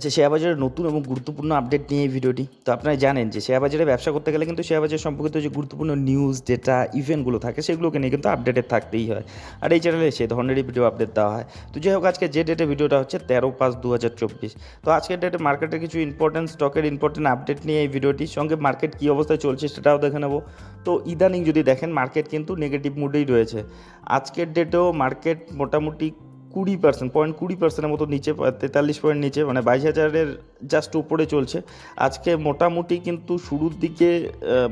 আচ্ছা শেয়ার বাজারের নতুন এবং গুরুত্বপূর্ণ আপডেট নিয়ে এই ভিডিওটি। তো আপনারা জানেন যে শেয়ার বাজারে ব্যবসা করতে গেলে কিন্তু শেয়ার বাজার সম্পর্কিত যে গুরুত্বপূর্ণ নিউজ ডেটা ইভেন্টগুলো থাকে, সেগুলোকে নিয়ে কিন্তু আপডেটেড থাকতেই হয়। আর এই চ্যানেলে সে ধরনেরই ভিডিও আপডেট দেওয়া হয়। তো যাই হোক, আজকে যে ডেটে ভিডিওটা হচ্ছে তেরো পাঁচ দু হাজার চব্বিশ। তো আজকের ডেটে মার্কেটের কিছু ইম্পর্টেন্ট স্টকের ইম্পর্টেন্ট আপডেট নিয়ে এই ভিডিওটি সঙ্গে মার্কেট কী অবস্থায় চলছে সেটাও দেখে নেব। তো ইদানিং যদি দেখেন মার্কেট কিন্তু নেগেটিভ মুডেই রয়েছে। আজকের ডেটেও মার্কেট মোটামুটি কুড়ি পার্সেন্ট পয়েন্ট কুড়ি পার্সেন্টের মতো নিচে, তেতাল্লিশ পয়েন্ট নিচে মানে বাইশ হাজারের জাস্ট উপরে চলছে। আজকে মোটামুটি কিন্তু শুরুর দিকে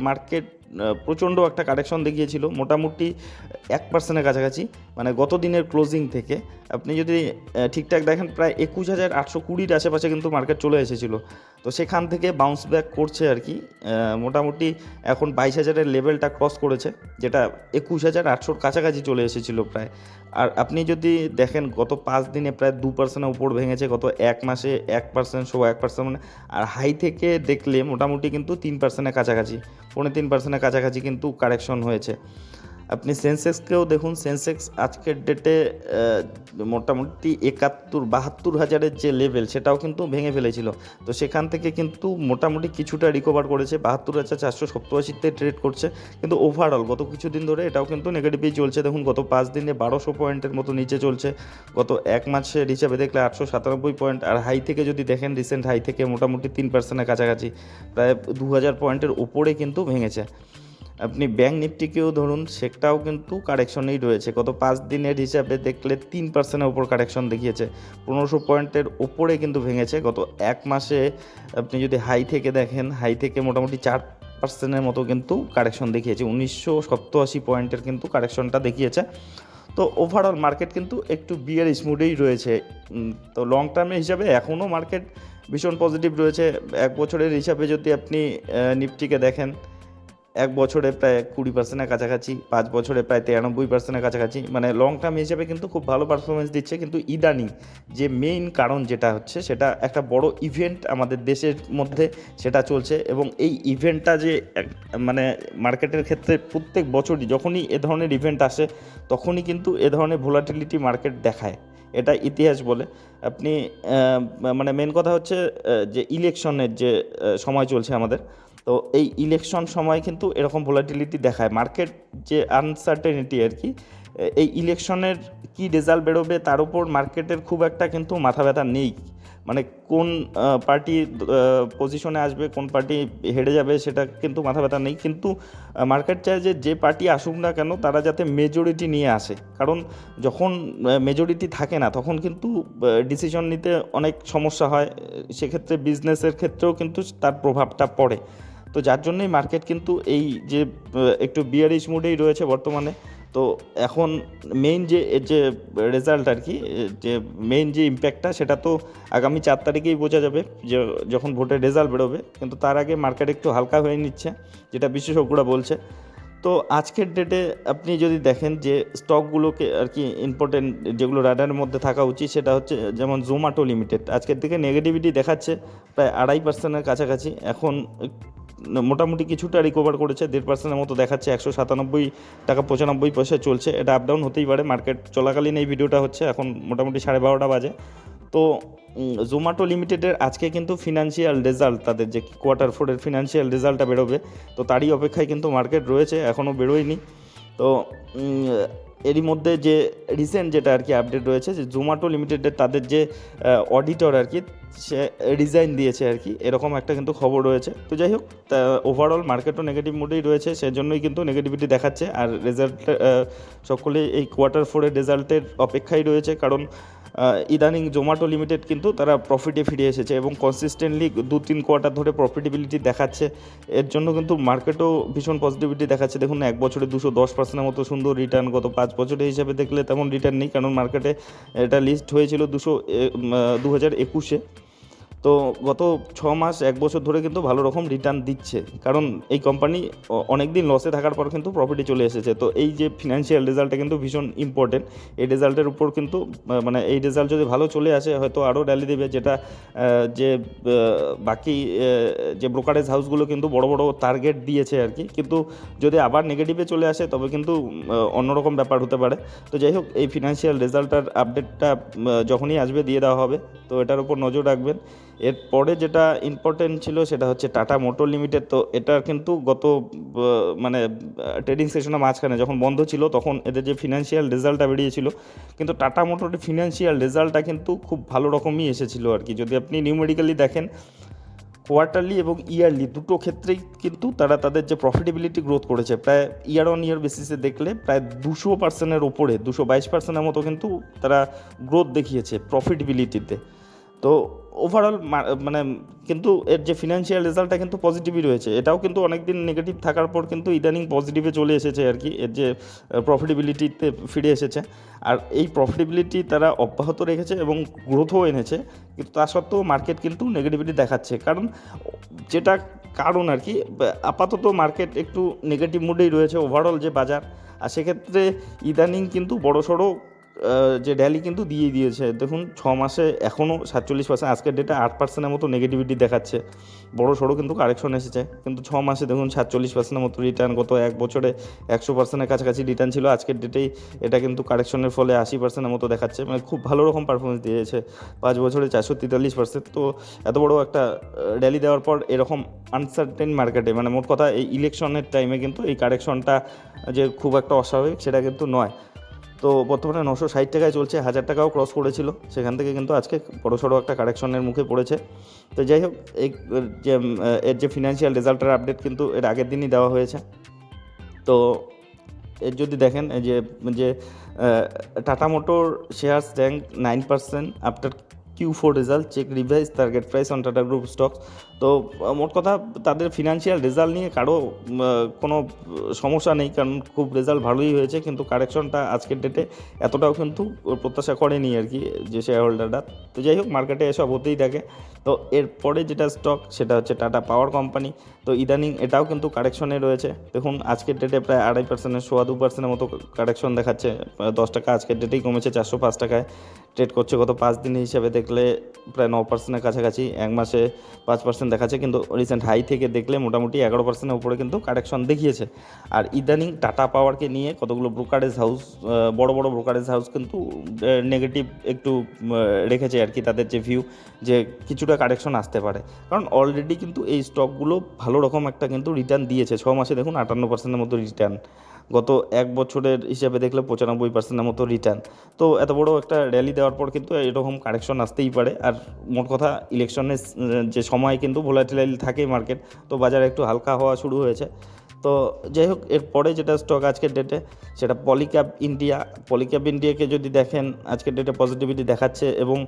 মার্কেট প্রচণ্ড একটা কারেকশন দেখিয়েছিল। মোটামুটি এক পার্সেন্টের কাছাকাছি মানে গত দিনের ক্লোজিং থেকে। আপনি যদি ঠিকঠাক দেখেন, প্রায় একুশ হাজার আটশো কুড়ির আশেপাশে কিন্তু মার্কেট চলে এসেছিল। তো সেখান থেকে বাউন্স ব্যাক করছে আর কি। মোটামুটি এখন বাইশ হাজারের লেভেলটা ক্রস করেছে, যেটা একুশ হাজার আটশোর কাছাকাছি চলে এসেছিল প্রায়। আর আপনি যদি দেখেন গত পাঁচ দিনে প্রায় দু পার্সেন্টের উপর ভেঙেছে, গত এক মাসে এক পার্সেন্ট সব এক পার্সেন্ট মানে আর হাই থেকে দেখলে মোটামুটি কিন্তু তিন পার্সেন্টের কাছাকাছি, পৌনে তিন পার্সেন্টের কাছাকাছি কিন্তু কারেকশন হয়েছে। আপনি সেন্সেক্সকেও দেখুন, সেন্সেক্স আজকের ডেটে মোটামুটি একাত্তর, বাহাত্তর হাজারের যে লেভেল সেটাও কিন্তু ভেঙে ফেলেছিল। তো সেখান থেকে কিন্তু মোটামুটি কিছুটা রিকভার করেছে। বাহাত্তর হাজার চারশো সপ্তআশিতে ট্রেড করছে। কিন্তু ওভারঅল গত কিছুদিন ধরে এটাও কিন্তু নেগেটিভই চলছে। দেখুন, গত পাঁচ দিনে বারোশো পয়েন্টের মতো নিচে চলছে। গত এক মাসের হিসাবে দেখলে আটশো সাতানব্বই পয়েন্ট। আর হাই থেকে যদি দেখেন রিসেন্ট হাই থেকে মোটামুটি তিন পার্সেন্টের কাছাকাছি। প্রায় দু হাজার পয়েন্টের ওপরে কিন্তু ভেঙেছে। আপনি ব্যাঙ্ক নিফটিকেও ধরুন, সেটাও কিন্তু কারেকশনেই রয়েছে। গত পাঁচ দিনের হিসাবে দেখলে তিন পার্সেন্টের ওপর কারেকশন দেখিয়েছে। পনেরোশো পয়েন্টের ওপরে কিন্তু ভেঙেছে। গত এক মাসে আপনি যদি হাই থেকে দেখেন হাই থেকে মোটামুটি চার পার্সেন্টের মতো কিন্তু কারেকশন দেখিয়েছে। উনিশশো সপ্তআশি পয়েন্টের কিন্তু কারেকশনটা দেখিয়েছে। তো ওভারঅল মার্কেট কিন্তু একটু বিয়ার স্মুডেই রয়েছে। তো লং টার্মের হিসাবে এখনও মার্কেট ভীষণ পজিটিভ রয়েছে। এক বছরের হিসাবে যদি আপনি নিফটিকে দেখেন এক বছরে প্রায় কুড়ি পার্সেন্টের কাছাকাছি, পাঁচ বছরে প্রায় তিরানব্বই পার্সেন্টের কাছাকাছি মানে লং টার্ম হিসেবে কিন্তু খুব ভালো পারফরমেন্স দিচ্ছে। কিন্তু ইদানিং যে মেইন কারণ যেটা হচ্ছে, সেটা একটা বড় ইভেন্ট আমাদের দেশের মধ্যে সেটা চলছে এবং এই ইভেন্টটা যে মানে মার্কেটের ক্ষেত্রে প্রত্যেক বছরই যখনই এ ধরনের ইভেন্ট আসে, তখনই কিন্তু এ ধরনের ভোলাটিলিটি মার্কেট দেখায়। এটা ইতিহাস বলে। আপনি মানে মেন কথা হচ্ছে যে ইলেকশনের যে সময় চলছে আমাদের তো এই ইলেকশন সময় কিন্তু এরকম ভোলাটিলিটি দেখায়। মার্কেট যে আনসার্টেনিটি আর কি এই ইলেকশনের কি রেজাল্ট বেরোবে তার উপর মার্কেটের খুব একটা কিন্তু মাথা ব্যথা নেই। মানে কোন পার্টি পজিশনে আসবে, কোন পার্টি হেরে যাবে সেটা কিন্তু মাথা ব্যথা নেই। কিন্তু মার্কেট চায় যে যে পার্টি আসুক না কেন তারা যাতে মেজরিটি নিয়ে আসে। কারণ যখন মেজরিটি থাকে না, তখন কিন্তু ডিসিশন নিতে অনেক সমস্যা হয়। সেক্ষেত্রে বিজনেসের ক্ষেত্রেও কিন্তু তার প্রভাবটা পড়ে। তো যার জন্যই মার্কেট কিন্তু এই যে একটু বিয়ারিশ মুডেই রয়েছে বর্তমানে। তো এখন মেইন যে যে রেজাল্ট আর কি যে মেইন যে ইম্প্যাক্টটা সেটা তো আগামী চার তারিখেই বোঝা যাবে যে, যখন ভোটের রেজাল্ট বেরোবে। কিন্তু তার আগে মার্কেট একটু হালকা হয়ে নিচ্ছে, যেটা বিশেষজ্ঞরা বলছে। তো আজকের ডেটে আপনি যদি দেখেন যে স্টকগুলোকে আর কি ইম্পর্টেন্ট যেগুলো রাডারের মধ্যে থাকা উচিত, সেটা হচ্ছে যেমন জোম্যাটো লিমিটেড আজকের দিকে নেগেটিভিটি দেখাচ্ছে, প্রায় আড়াই পার্সেন্টের কাছাকাছি। এখন মোটামুটি কিছুটা রিকভার করেছে। দেড় পার্সেন্টের মতো দেখাচ্ছে, একশো সাতানব্বই টাকা, পঁচানব্বই পয়সা চলছে। এটা আপ ডাউন হতেই পারে মার্কেট চলাকালীন এই ভিডিওটা হচ্ছে, এখন মোটামুটি সাড়ে বারোটা বাজে। তো জোম্যাটো লিমিটেডের আজকে কিন্তু ফিনান্সিয়াল রেজাল্ট তাদের যে কোয়ার্টার ফোরের ফিনান্সিয়াল রেজাল্টটা বেরোবে, তো তারই অপেক্ষায় কিন্তু মার্কেট রয়েছে এখনও বেরোয়নি। তো এরই মধ্যে যে রিসেন্ট যেটা আর কি আপডেট রয়েছে, যে জোম্যাটো লিমিটেডের তাদের যে অডিটর আর কি, সে রিজাইন দিয়েছে আর কি। এরকম একটা কিন্তু খবর রয়েছে। তো যাই হোক, তা ওভারঅল মার্কেটও নেগেটিভ মোডেই রয়েছে, সেজন্যই কিন্তু নেগেটিভিটি দেখাচ্ছে। আর রেজাল্ট সকলে এই কোয়ার্টার ফোরের রেজাল্টের অপেক্ষাই রয়েছে। কারণ ইদানিং জোম্যাটো লিমিটেড কিন্তু তারা প্রফিটে ফিরে এসেছে এবং কনসিস্টেন্টলি দু তিন কোয়ার্টার ধরে প্রফিটেবিলিটি দেখাচ্ছে। এর জন্য কিন্তু মার্কেটও ভীষণ পজিটিভিটি দেখাচ্ছে। দেখুন, এক বছরে দুশো দশ পার্সেন্টের মতো সুন্দর রিটার্ন গত পাঁচ বছরে হিসাবে দেখলে তেমন রিটার্ন নেই, কারণ মার্কেটে এটা লিস্ট হয়েছিল দুশো দু হাজার একুশে। তো গত ছ মাস, এক বছর ধরে কিন্তু ভালো রকম রিটার্ন দিচ্ছে। কারণ এই কোম্পানি অনেক দিন লসে থাকার পর কিন্তু প্রফিটে চলে এসেছে। তো এই যে ফিনান্সিয়াল রেজাল্টটা কিন্তু ভীষণ ইম্পর্টেন্ট এই রেজাল্টের উপর কিন্তু মানে এই রেজাল্ট যদি ভালো চলে আসে, হয়তো আরও র্যালি দেবে। যেটা যে বাকি যে ব্রোকারেজ হাউসগুলো কিন্তু বড় বড় টার্গেট দিয়েছে আর কি। কিন্তু যদি আবার নেগেটিভে চলে আসে, তবে কিন্তু অন্যরকম ব্যাপার হতে পারে। তো যাই হোক, এই ফিনান্সিয়াল রেজাল্টটার আপডেটটা যখনই আসবে, দিয়ে দেওয়া হবে। তো এটার উপর নজর রাখবেন। এরপরে যেটা ইম্পর্টেন্ট ছিল সেটা হচ্ছে টাটা মোটর লিমিটেড তো এটা কিন্তু গত মানে ট্রেডিং সেশনের মাঝখানে যখন বন্ধ ছিল তখন এদের যে ফিনান্সিয়াল রেজাল্টটা বেরিয়েছিল, কিন্তু টাটা মোটরের ফিনান্সিয়াল রেজাল্টটা কিন্তু খুব ভালো রকমই এসেছিল আর কি। যদি আপনি নিউমেরিক্যালি দেখেন কোয়ার্টারলি এবং ইয়ারলি দুটো ক্ষেত্রেই কিন্তু তারা তাদের যে প্রফিটেবিলিটি গ্রোথ করেছে, প্রায় ইয়ার অন ইয়ার বেসিসে দেখলে প্রায় দুশো পার্সেন্টের ওপরে, দুশো বাইশ পার্সেন্টের মতো কিন্তু তারা গ্রোথ দেখিয়েছে প্রফিটেবিলিটিতে তো ওভারঅল মানে কিন্তু এর যে ফিনান্সিয়াল রেজাল্টটা কিন্তু পজিটিভই রয়েছে। এটাও কিন্তু অনেক দিন নেগেটিভ থাকার পর কিন্তু ইদানিং পজিটিভে চলে এসেছে আর কি। এর যে প্রফিটেবিলিটিতে ফিরে এসেছে। আর এই প্রফিটেবিলিটি তারা অব্যাহত রেখেছে এবং গ্রোথও এনেছে। কিন্তু তা সত্ত্বেও মার্কেট কিন্তু নেগেটিভিটি দেখাচ্ছে। কারণ যেটা কারণ আর কি আপাতত মার্কেট একটু নেগেটিভ মুডেই রয়েছে ওভারঅল যে বাজার। আর সেক্ষেত্রে ইদানিং কিন্তু বড় সড়ো আহ, যে র্যালি কিন্তু দিয়ে দিয়েছে। দেখুন, ছ মাসে এখনও সাতচল্লিশ পার্সেন্ট আজকের ডেটে আট পার্সেন্টের মতো নেগেটিভিটি দেখাচ্ছে। বড় সড়ো কিন্তু কারেকশন এসেছে। কিন্তু ছ মাসে দেখুন, সাতচল্লিশ পার্সেন্টের মতো রিটার্ন গত এক বছরে একশো পার্সেন্টের কাছাকাছি রিটার্ন ছিল, আজকের ডেটেই এটা কিন্তু কারেকশনের ফলে আশি পার্সেন্টের মতো দেখাচ্ছে। মানে খুব ভালো রকম পারফরমেন্স দিয়েছে। পাঁচ বছরে চারশো তেতাল্লিশ পার্সেন্ট তো এত বড় একটা র্যালি দেওয়ার পর এরকম আনসার্টেন মার্কেটে মানে মোট কথা এই ইলেকশনের টাইমে কিন্তু এই কারেকশনটা যে খুব একটা অস্বাভাবিক, সেটা কিন্তু নয়। তো বর্তমানে নশো ষাট টাকায় চলছে, হাজার টাকাও ক্রস করেছিল। সেখান থেকে কিন্তু আজকে বড় সড়ো একটা কারেকশনের মুখে পড়েছে। তো যাই হোক, এই, যে, এর যে ফিনান্সিয়াল রেজাল্টের আপডেট কিন্তু এর আগের দিনই দেওয়া হয়েছে। তো এর যদি দেখেন, এই যে যে Tata motor shares rank nine percent after Q four result check revise target price on Tata group stocks তো মোট কথা তাদের ফিনান্সিয়াল রেজাল্ট নিয়ে কারও কোনো সমস্যা নেই, কারণ খুব রেজাল্ট ভালোই হয়েছে, কিন্তু কারেকশনটা আজকের ডেটে এতটাও কিন্তু প্রত্যাশা করেনি আর কি যে শেয়ার হোল্ডাররা তো যাই হোক মার্কেটে এসব হতেই থাকে। তো এরপরে যেটা স্টক সেটা হচ্ছে টাটা পাওয়ার কোম্পানি তো ইদানিং এটাও কিন্তু কারেকশনে রয়েছে। দেখুন, আজকের ডেটে প্রায় আড়াই পার্সেন্টের সোয়া দু পার্সেন্টের মতো কারেকশন দেখাচ্ছে। দশ টাকা আজকের ডেটেই কমেছে চারশো পাঁচ টাকায়। ট্রেড করছে গত পাঁচ দিন হিসাবে দেখলে প্রায় ন পার্সেন্টের কাছাকাছি। এক মাসে পাঁচ পার্সেন্ট দেখাচ্ছে, কিন্তু রিসেন্ট হাই থেকে দেখলে মোটামুটি এগারো পার্সেন্টের উপরে কিন্তু কারেকশন দেখিয়েছে। আর ইদানিং টাটা পাওয়ারকে নিয়ে কতগুলো ব্রোকারেজ হাউস বড় বড় ব্রোকারেজ হাউস কিন্তু নেগেটিভ একটু রেখেছে আর কি তাদের যে ভিউ যে কিছুটা কারেকশন আসতে পারে। কারণ অলরেডি কিন্তু এই স্টকগুলো ভালো রকম একটা কিন্তু রিটার্ন দিয়েছে। ছ মাসে দেখুন আটান্ন পার্সেন্টের মতো রিটার্ন গত এক বছরের হিসাবে দেখলে পঁচানব্বই পার্সেন্টের মতো রিটার্ন তো এত বড় একটা র্যালি দেওয়ার পর কিন্তু এরকম কারেকশন আসতেই পারে। আর মোট কথা ইলেকশনের যে সময় কিন্তু ভোলাটিলাইল থাকে মার্কেট তো বাজার একটু হালকা হওয়া শুরু হয়েছে। তো যাই হোক এরপরে যেটা স্টক আজকের ডেটে সেটা পলিক্যাপ ইন্ডিয়া পলিক্যাপ ইন্ডিয়াকে যদি দেখেন, আজকের ডেটে পজিটিভিটি দেখাচ্ছে এবং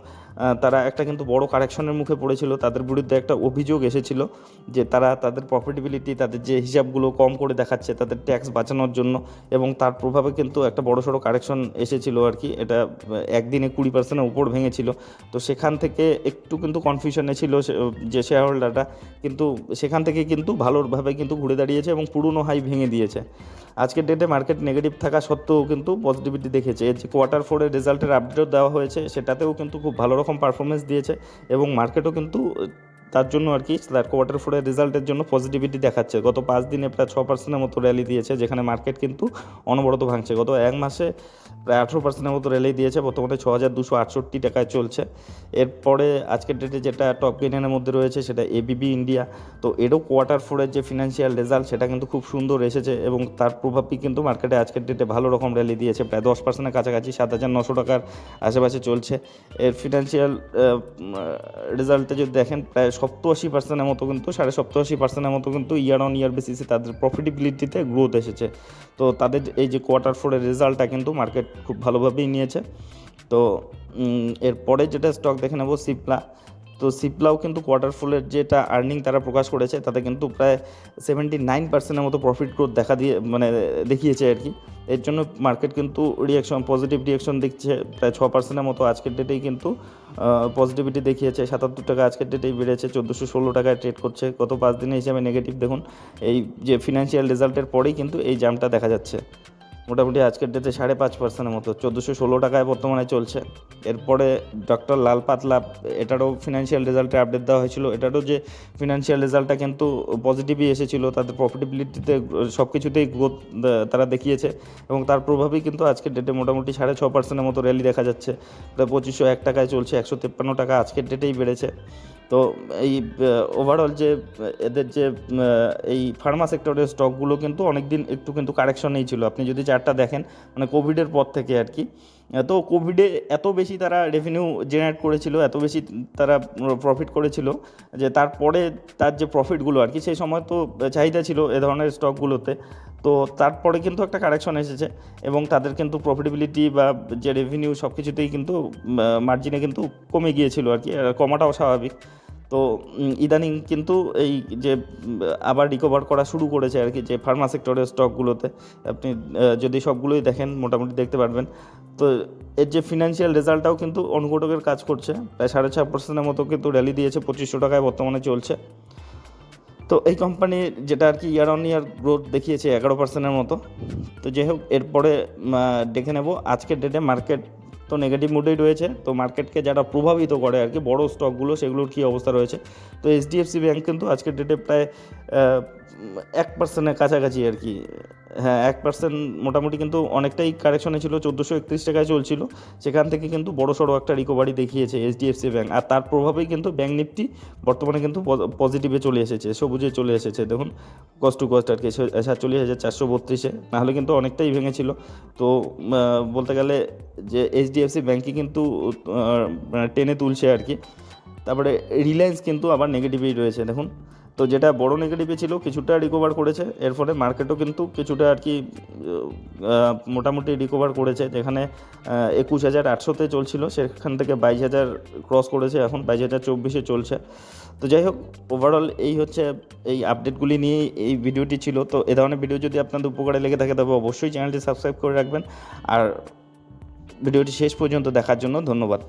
তারা একটা কিন্তু বড় কারেকশনের মুখে পড়েছিল, তাদের বিরুদ্ধে একটা অভিযোগ এসেছিল যে তারা তাদের প্রফিটেবিলিটি তাদের যে হিসাবগুলো কম করে দেখাচ্ছে, তাদের ট্যাক্স বাঁচানোর জন্য এবং তার প্রভাবে কিন্তু একটা বড় সড়ো কারেকশন এসেছিল আর কি। এটা একদিনে কুড়ি পার্সেন্টের উপর ভেঙেছিল। তো সেখান থেকে একটু কিন্তু কনফিউশনে ছিল যে শেয়ার হোল্ডারটা কিন্তু সেখান থেকে কিন্তু ভালোভাবে কিন্তু ঘুরে দাঁড়িয়েছে এবং পুরনো হাই ভেঙে দিয়েছে। আজকের ডেটে মার্কেট নেগেটিভ থাকা সত্ত্বেও কিন্তু পজিটিভিটি দেখেছে। এর যে কোয়ার্টার ফোরের রেজাল্টের আপডেট দেওয়া হয়েছে, সেটাতেও কিন্তু খুব ভালো রকম পারফরমেন্স দিয়েছে এবং মার্কেটও কিন্তু তার জন্য আর কি, তার কোয়ার্টার ফোরের রেজাল্টের জন্য পজিটিভিটি দেখাচ্ছে। গত পাঁচ দিনে প্রায় ছ পার্সেন্টের মতো র্যালি দিয়েছে, যেখানে মার্কেট কিন্তু অনবরত ভাঙছে। গত এক মাসে প্রায় আঠেরো পার্সেন্টের মতো র্যালি দিয়েছে, বর্তমানে ছ হাজার দুশো আটষট্টি টাকায় চলছে। এরপরে আজকের ডেটে যেটা টপ গেইনের মধ্যে রয়েছে, সেটা এবিবি ইন্ডিয়া তো এরও কোয়ার্টার ফোরের যে ফিনান্সিয়াল রেজাল্ট সেটা কিন্তু খুব সুন্দর এসেছে এবং তার প্রভাবই কিন্তু মার্কেটে আজকের ডেটে ভালো রকম র্যালি দিয়েছে। প্রায় দশ পার্সেন্টের কাছাকাছি, সাত হাজার নশো টাকার আশেপাশে চলছে। এর ফিনান্সিয়াল রেজাল্টে যদি দেখেন, প্রায় সপ্তআশি পার্সেন্টের মতো কিন্তু, সাড়ে সপ্তআশি পার্সেন্টের মতো কিন্তু ইয়ার অন ইয়ার বেসিসে তাদের প্রফিটেবিলিটিতে গ্রোথ এসেছে। তো তাদের এই যে কোয়ার্টার ফোরের রেজাল্টটা কিন্তু মার্কেট খুব ভালোভাবেই নিয়েছে। তো এরপরে যেটা স্টক দেখে নেব সিপলা তো সিপলাও কিন্তু কোয়ার্টার ফোরের যেটা আর্নিং তারা প্রকাশ করেছে, তাতে কিন্তু প্রায় সেভেন্টি নাইন পার্সেন্টের মতো প্রফিট গ্রোথ দেখা দিয়ে মানে দেখিয়েছে আর কি। এর জন্য মার্কেট কিন্তু রিয়াকশন পজিটিভ রিয়াকশন দেখছে। প্রায় ছ পার্সেন্টের মতো আজকের ডেটেই কিন্তু পজিটিভিটি দেখিয়েছে। সাতাত্তর টাকা আজকের ডেটেই বেড়েছে, চোদ্দোশো ষোলো টাকায় ট্রেড করছে। গত পাঁচ দিনের হিসাবে নেগেটিভ দেখুন, এই যে ফিনান্সিয়াল রেজাল্টের পরেই কিন্তু এই জামটা দেখা যাচ্ছে। মোটামুটি আজকের ডেটে সাড়ে পাঁচ পার্সেন্টের মতো। চোদ্দোশো ষোলো টাকায় বর্তমানে চলছে। এরপরে ডক্টর লাল পাতলা এটারও ফিনান্সিয়াল রেজাল্টে আপডেট দেওয়া হয়েছিল। এটারও যে ফিনান্সিয়াল রেজাল্টটা কিন্তু পজিটিভই এসেছিল তাদের প্রফিটেবিলিটিতে সব কিছুতেই গ্রোথ তারা দেখিয়েছে। এবং তার প্রভাবেই কিন্তু আজকের ডেটে মোটামুটি সাড়ে ছ পার্সেন্টের মতো র্যালি দেখা যাচ্ছে। প্রায় পঁচিশশো এক টাকায় চলছে, একশো তেপ্পান্ন টাকা আজকের ডেটেই বেড়েছে। তো এই ওভারঅল যে, এদের যে এই ফার্মা সেক্টরের স্টকগুলো কিন্তু অনেক দিন একটু কিন্তু কারেকশনেই ছিল। আপনি যদি চারটা দেখেন মানে কোভিডের পর থেকে আর কি তো কোভিডে এত বেশি তারা রেভিনিউ জেনারেট করেছিল, এত বেশি তারা প্রফিট করেছিল, যে তারপরে তার যে প্রফিটগুলো আর কি, সেই সময় তো চাহিদা ছিল এ ধরনের স্টকগুলোতে তো তারপরে কিন্তু একটা কারেকশন এসেছে এবং তাদের কিন্তু প্রফিটেবিলিটি বা যে রেভিনিউ সব কিছুতেই কিন্তু মার্জিনে কিন্তু কমে গিয়েছিল আর কি কমাটাও স্বাভাবিক। তো ইদানিং কিন্তু এই যে, আবার রিকভার করা শুরু করেছে আর কি, যে ফার্মা সেক্টরের স্টকগুলোতে আপনি যদি সবগুলোই দেখেন, মোটামুটি দেখতে পারবেন। তো, এর যে ফিনান্সিয়াল রেজাল্টটাও কিন্তু অনুঘটকের কাজ করছে। প্রায় সাড়ে ছয় পার্সেন্টের মতো কিন্তু র্যালি দিয়েছে, পঁচিশশো টাকায় বর্তমানে চলছে। তো, এই কোম্পানি যেটা আর কি ইয়ার অন ইয়ার গ্রোথ দেখিয়েছে, এগারো পার্সেন্টের মতো। তো, যাই হোক, এরপরে দেখে নেব। আজকের ডেটে মার্কেট তো নেগেটিভ মুডেই রয়েছে। তো মার্কেটকে যারা প্রভাবিত করে আর কি, বড়ো স্টকগুলো সেগুলোর কী অবস্থা রয়েছে। তো এইচডিএফসি ব্যাঙ্ক কিন্তু আজকের ডেটে প্রায় এক পার্সেন্টের কাছাকাছি আর কি। হ্যাঁ এক পার্সেন্ট মোটামুটি কিন্তু অনেকটাই কারেকশনে ছিল, চোদ্দোশো একত্রিশ টাকায় চলছিল। সেখান থেকে কিন্তু বড় সড়ো একটা রিকভারি দেখিয়েছে এইচডিএফসি ব্যাঙ্ক আর তার প্রভাবেই কিন্তু ব্যাঙ্ক নিফটি বর্তমানে কিন্তু পজিটিভে চলে এসেছে, সবুজে চলে এসেছে। দেখুন কস্ট টু কস্ট আর কি সাতচল্লিশ হাজার চারশো বত্রিশে। নাহলে কিন্তু অনেকটাই ভেঙেছিল। তো বলতে গেলে যে এইচডিএফসি ব্যাংকই কিন্তু মানে টেনে তুলছে আর কি। তারপরে রিলায়েন্স কিন্তু আবার নেগেটিভেই রয়েছে। দেখুন তো যেটা বড় নেগেটিভে ছিল, কিছুটা রিকভার করেছে। এর ফলে মার্কেটও কিন্তু কিছুটা আর কি মোটামুটি রিকভার করেছে। যেখানে একুশ হাজার আটশোতে চলছিল, সেখান থেকে বাইশ হাজার ক্রস করেছে, এখন বাইশ হাজার চব্বিশে চলছে। তো যাই হোক ওভারঅল এই হচ্ছে, এই আপডেটগুলি নিয়ে এই ভিডিওটি ছিল। তো এ ধরনের ভিডিও যদি আপনাদের উপকারে লেগে থাকে, তবে অবশ্যই চ্যানেলটি সাবস্ক্রাইব করে রাখবেন। আর ভিডিওটি শেষ পর্যন্ত দেখার জন্য ধন্যবাদ।